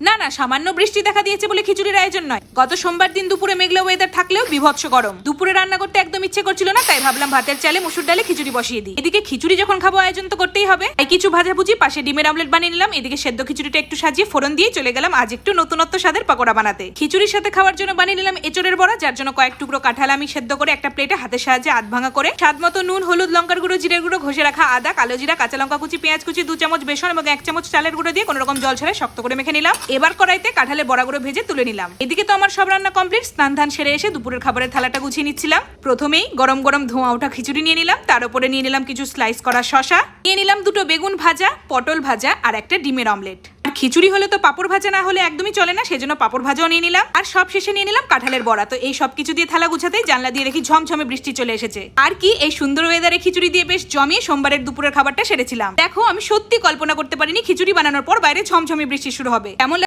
না না, সামান্য বৃষ্টি দেখা দিয়েছে বলে খিচুড়ির আয়োজন নয়। গত সোমবার দিন দুপুরে মেঘলা ওয়েদার থাকলেও বিভৎস গরম। দুপুরে রান্না করতে একদম ইচ্ছে করছিল না, তাই ভাবলাম ভাতের চালে মুসুর ডালে খিচুড়ি বসিয়ে দিই। এদিকে খিচুড়ি যখন খাব, আয়োজন তো করতেই হবে। তাই কিছু ভাজাভুজি পাশে ডিমের আমলেট বানিয়ে নিলাম। এদিকে সেদ্ধ খিচুড়িটা একটু সাজিয়ে ফোড়ন দিয়ে চলে গেলাম আজ একটু নতুনত্ব স্বাদের পকোড়া বানাতে। খিচুড়ির সাথে খাওয়ার জন্য বানিয়ে নিলাম এচড়ের বড়া, যার জন্য কয়েক টুকরো কাঁঠাল আমি সেদ্ধ করে একটা প্লেটে হাতের সাহায্যে আধ ভাঙা করে, স্বাদ মতো নুন, হলুদ, লঙ্কার গুঁড়ো, জিরের গুঁড়ো, ঘষে রাখা আদা, কালো জিরা, কাঁচা লঙ্কা কুচি, পেঁয়াজ কুচি, দু চামচ বেসন এবং এক চামচ চালের গুঁড়ো দিয়ে কোনো রকম জল ছাড়াই শক্ত করে মেখে নিলাম। এবার কড়াইতে কাঁঠালের বড়াগুলো ভেজে তুলে নিলাম। এদিকে তো আমার সব রান্না কমপ্লিট, স্নান ধান সেরে এসে দুপুরের খাবারের থালাটা গুছিয়ে নিচ্ছিলাম। প্রথমেই গরম গরম ধোঁয়া ওঠা খিচুড়ি নিয়ে নিলাম, তার উপরে নিয়ে নিলাম কিছু স্লাইস করা শশা নিয়ে নিলাম দুটো বেগুন ভাজা, পটল ভাজা আর একটা ডিমের অমলেট খিচুড়ি হলে তো পাপড় ভাজা না হলে একদমই চলে না, সেজন্য পাপড় ভাজাও নিয়ে নিলাম। আর সব শেষে নিয়ে নিলাম কাঁঠালের বড়া। তো এই সব কিছু দিয়ে থালা গুছাতেই জানলা দিয়ে দেখি ঝমঝমে বৃষ্টি চলে এসেছে। আর কি, এই সুন্দর ওয়েদারে খিচুড়ি দিয়ে বেশ জমিয়ে সোমবারের দুপুরের খাবারটা সেরেছিলাম। দেখো, আমি সত্যি কল্পনা করতে পারিনি খিচুড়ি বানানোর পর বাইরে ঝমঝমে বৃষ্টি শুরু হবে। কেমন